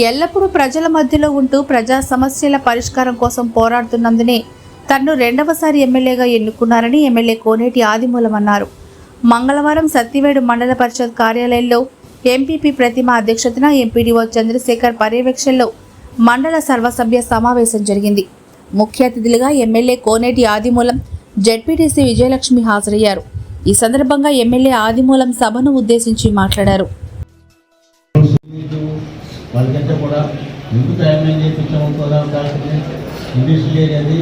ఎల్లప్పుడూ ప్రజల మధ్యలో ఉంటూ ప్రజా సమస్యల పరిష్కారం కోసం పోరాడుతున్నందునే తన్ను రెండవసారి ఎమ్మెల్యేగా ఎన్నుకున్నారని ఎమ్మెల్యే కోనేటి ఆదిమూలం అన్నారు. మంగళవారం సత్తివేడు మండల పరిషత్ కార్యాలయంలో ఎంపీపీ ప్రతిమ అధ్యక్షతన ఎంపీడీఓ చంద్రశేఖర్ పర్యవేక్షణలో మండల సర్వసభ్య సమావేశం జరిగింది. ముఖ్య అతిథులుగా ఎమ్మెల్యే కోనేటి ఆదిమూలం జడ్పీటీసీ విజయలక్ష్మి హాజరయ్యారు. ఈ సందర్భంగా ఎమ్మెల్యే ఆదిమూలం సభను ఉద్దేశించి మాట్లాడారు. వాళ్ళకంటే కూడా ఎందుకు టైం చేయించాము కూడా దానికి ఇండస్ట్రియల్ ఏరియాది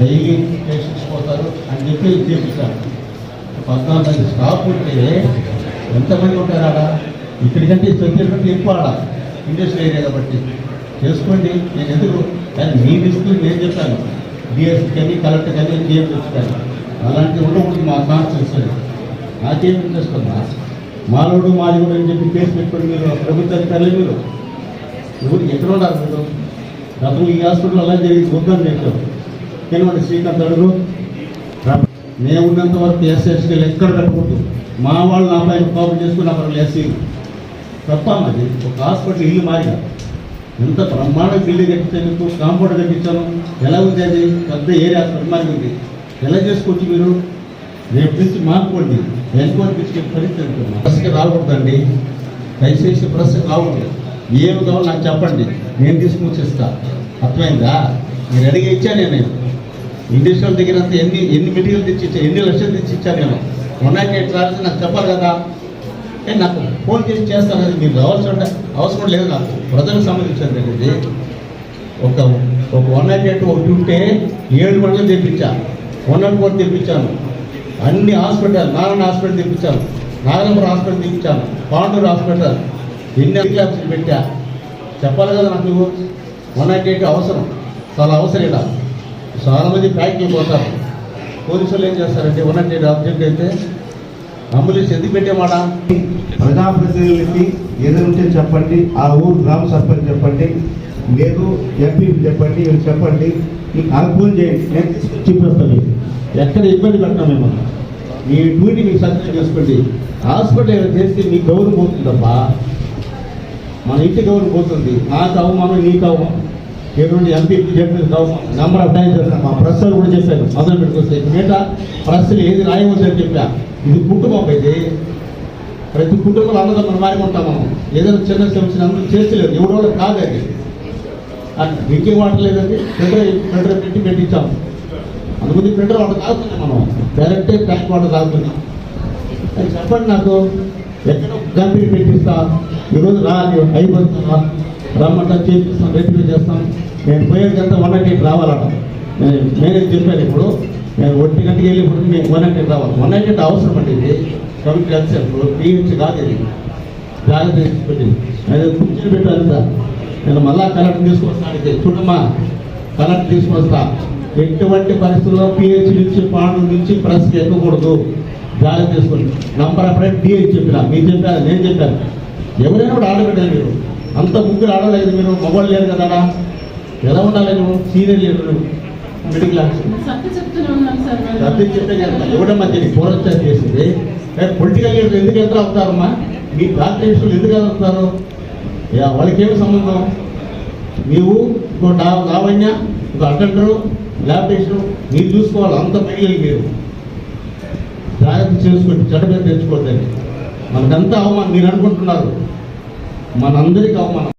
డైలీ పేషెంట్స్ పోతారు. అని చెప్పి చేపిస్తారు పద్నాలుగు మంది స్టాఫ్ ఉంటే ఎంతమంది ఉంటారు ఆడ? ఇక్కడికంటే తొమ్మిది ఎక్కువ ఆడ ఇండస్ట్రియల్ ఏరియా కాబట్టి చేసుకోండి. నేను ఎందుకు? కానీ మీ లిస్టులు నేను చెప్పాను. డిఎస్సీ కానీ కలెక్టర్ కానీ జిఎం కానీ. అలాంటివి ఉండకూడదు మా కాన్స్టిట్యూన్సీ నాకేం ఇంట్రెస్ట్ ఉందా మాలోడు కూడా అని చెప్పి కేసు పెట్టుకోండి మీరు ప్రభుత్వ అధికారులు మీరు. ఎవరు ఎక్కడ ఉన్నారు మీరు గతంలో ఈ హాస్పిటల్ అలా జరిగింది వద్దని చెప్పారు కేవలం శ్రీకాంత్ అడుగు మేము ఉన్నంత వరకు ఎస్ఎస్కి ఎక్కడ కట్టకూడదు మా వాళ్ళు నా పైన కోపం చేసుకుని అక్కడ ఎస్సీ తప్ప మాది ఒక హాస్పిటల్ ఇల్లు మారిగా ఎంత బ్రహ్మాండ బిల్డింగ్ కట్టించాను కాంపౌండ్ కట్టించాను ఎలా ఉంది అది? పెద్ద ఏరియా బ్రహ్మాండంగా ఉంది ఎలా చేసుకోవచ్చు మీరు? రేపు నుంచి మానుకోండి. ఎంక్వైరీ పిలిచి పరిస్థితి ప్రెస్కి రాకూడదండి. దయచేసి ప్రశ్న రాకూడదు. ఏమి కావాలో నాకు చెప్పండి. నేను తీసుకొచ్చిస్తా అర్థమైందా? మీరు అడిగి ఇచ్చాను నేను. ఇండస్ట్రియల్ దగ్గర అంతా ఎన్ని ఎన్ని మెటీరియల్ తెచ్చి ఇచ్చా ఎన్ని లక్షలు తెచ్చి ఇచ్చాను నేను. వన్ నైన్ ఎయిట్ నాకు చెప్పాలి కదా. ఏ నాకు ఫోన్ చేసి చేస్తాను. అది మీరు రావాల్సి అవసరం లేదు నాకు. ప్రజలకు సంబంధించింది ఇది ఒక ఒక వన్ నాట్ ఎయిట్ ఒకటి ఉంటే ఏడు మండలు తెప్పించా. వన్ నాట్ ఫోర్ తెప్పించాను. అన్ని హాస్పిటల్ నారాయణ హాస్పిటల్ తెప్పించాను. నాగరంపురం హాస్పిటల్ తెప్పించాను. పాండూరు హాస్పిటల్. ఎన్ని క్లాసులు పెట్టా. చెప్పాలి కదా నాకు. వన్ నాట్ ఎయిట్ అవసరం. చాలా అవసరం ఇలా. చాలా మంది ఫ్యాక్టరీకి పోతారు. పోలీసులు ఏం చేస్తారంటే వన్ నాట్ ఎయిట్ అబ్జెక్ట్ అయితే అంబులెన్స్ ఎందుకు పెట్టేమాట? ప్రజాప్రతినిధులకి ఏదైనా ఉంటే చెప్పండి. ఆ ఊరు గ్రామ సర్పంచ్ చెప్పండి. లేదు ఎంపీ చెప్పండి వీళ్ళు చెప్పండి. నాకు ఫోన్ చేయండి. నేను మీకు. ఎక్కడ ఇబ్బంది పెట్టాం మేము మీ డ్యూటీ మీకు సక్సెస్ చేసుకోండి హాస్పిటల్ చేస్తే మీ గౌరవం పోతుందమ్మా మన ఇంటి గౌరవం పోతుంది. నాకు అవమానం నీకు అవమానం. ఎటువంటి ఎంపీ చెప్పిన అవమానం నెంబర్ ఆఫ్ టైమ్స్ చేస్తాను మా ప్రెస్ కూడా చెప్పాను మొదలు పెట్టుకొస్తే మీట. ప్రెస్లు ఏది రాయవద్దని చెప్పా. ఇది కుటుంబం ఇది ప్రతి కుటుంబంలో అన్నదమ్ములు మారి ఉంటాం మనం ఏదైనా చిన్న సమస్య అందరూ చేస్తలేదు ఎవడో కాదు అది. అండ్ డ్రింకింగ్ వాటర్ లేదండి ప్రింటర్ ప్రింటర్ పెట్టి పెట్టించాం అందుకని ప్రింటర్ వాటర్ తాగుతున్నాం మనం. డైరెక్టే ట్యాంక్ వాటర్ తాగుతున్నాం. అది చెప్పండి నాకు. ఎక్కడ కంపెనీ పెట్టిస్తా. ఈరోజు రా అయిపోతున్నా రమ్మంట చేపిస్తాం రెట్టిఫై చేస్తాం. నేను పోయేదంతా వన్ నాట్ రావాలట. నేను నేనే చెప్పాను ఇప్పుడు? నేను ఒంటి గంటకి వెళ్ళి ఇప్పుడు నేను వన్ నాట్ రావాలి. వన్ నాట్ అవసరం అండి ఇది. కమిటీ అధ్యక్షులు పిహెచ్ కాదు ఇది. జాగ్రత్త తీసుకుంటుంది అది కూర్చొని సార్. నేను మళ్ళా కలెక్టర్ తీసుకొస్తాను చూడమ్మా కలెక్టర్ తీసుకొస్తా. ఎటువంటి పరిస్థితుల్లో పిహెచ్ నుంచి పాండు నుంచి ప్రెస్కి ఎక్కకూడదు. జాగ్రత్త తీసుకోండి నంబర్ అప్పుడే డిహెచ్ చెప్పిన. మీరు చెప్పారు నేను చెప్పాను. ఎవరైనా కూడా ఆడబెట్టారు మీరు. అంత ముగ్గురు ఆడలేదు మీరు మొబైల్ లేరు కదా. ఎలా ఉండాలి నువ్వు? సీనియర్ లేరు నువ్వు. Middle class. సత్య చెప్తూనే ఉన్నాను సార్ నేను. అర్థం చెప్పే కదా ఎవడమ్మా దీనికి పోరాటం చేసింది? పొలిటికల్ లీడర్ ఎందుకు ఎంత అవుతారమ్మా మీ కార్పొరేషన్లు ఎందుకు అవుతారు వాళ్ళకేమి సంబంధం? నీవు ఇంకో లావణ్య ఇంకో అటెండరు ల్యాబరేషన్ మీరు చూసుకోవాలి. అంత మహిళలు మీరు. జాగ్రత్త చేసుకోండి చెడ్డ పేరు తెచ్చుకోవద్దండి మనకంతా అవమానం. మీరు అనుకుంటున్నారు. మనందరికీ అవమానం.